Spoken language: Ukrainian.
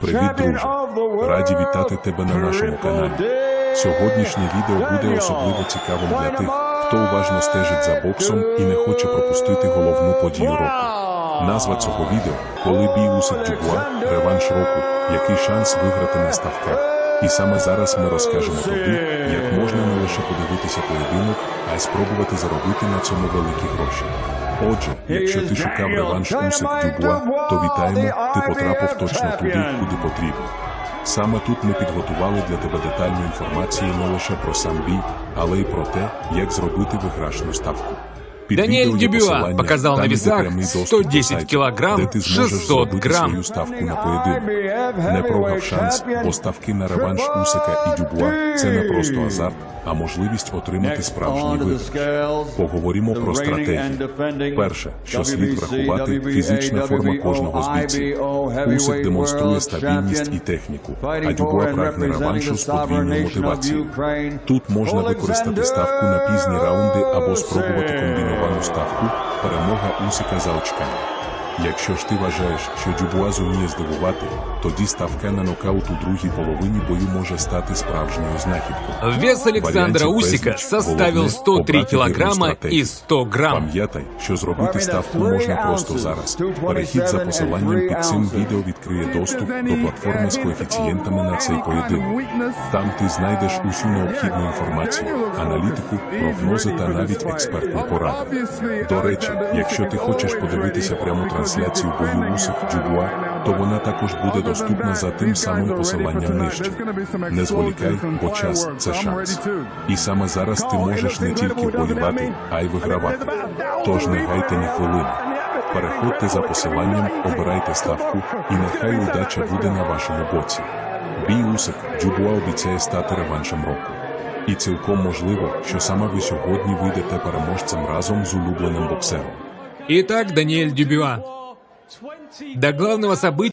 Привіт, друже! Раді вітати тебе на нашому каналі. Сьогоднішнє відео буде особливо цікавим для тих, хто уважно стежить за боксом і не хоче пропустити головну подію року. Назва цього відео Коли бій Усик Дюбуа, реванш року, який шанс виграти на ставках. І саме зараз ми розкажемо тобі, як можна не лише подивитися поєдинок, а й спробувати заробити на цьому великі гроші. Отже, якщо ти шукав реванш Усик Дюбуа, то вітаємо, ти потрапив точно туди, куди потрібно. Саме тут ми підготували для тебе детальну інформацію не лише про сам бій, але й про те, як зробити виграшну ставку. Даниэль посилання, показал на весах прямий 110 сайту, де ти зможеш 600 зробити грам. свою ставку на поєдинок. Не прогав шанс, бо ставки на реванш Усика і Дюбуа – це не просто азарт, а можливість отримати справжній виграш. Поговоримо про стратегію. Перше, що слід врахувати, фізична форма кожного з бійців. Усик демонструє стабільність і техніку, а Дюбуа прагне реваншу з подвійною мотивацією. Тут можна використати ставку на пізні раунди або спробувати комбіновану ставку перемога Усика за очками. Якщо ж ти вважаєш, що Дюбуа зуміє здивувати, тоді ставка на нокаут у другій половині бою може стати справжньою знахідкою. Вес безліч. составил Головне 103 обрати вірну килограмма стратегію. и 100 грамм. Пам'ятай, що зробити ставку можна просто зараз. Перехід за посиланням під цим відео відкриє доступ до платформи з коефіцієнтами на цей поєдинок. Там ти знайдеш усю необхідну інформацію, аналітику, прогнози та навіть експертні поради. До речі, якщо ти хочеш подивитися пряму трансляцію бою Усик Дюбуа, то вона також буде доступна за тим самим посиланням нижче. Не зволікай, бо час це шанс. І саме зараз ти можеш не тільки вболівати, а й вигравати. Тож не гайте ні хвилини. Переходьте за посиланням, обирайте ставку, і нехай удача буде на вашому боці. Бій Усик Дюбуа обіцяє стати реваншем року. І цілком можливо, що саме ви сьогодні вийдете переможцем разом з улюбленим боксером. Итак, Даниэль Дюбюа. До главного события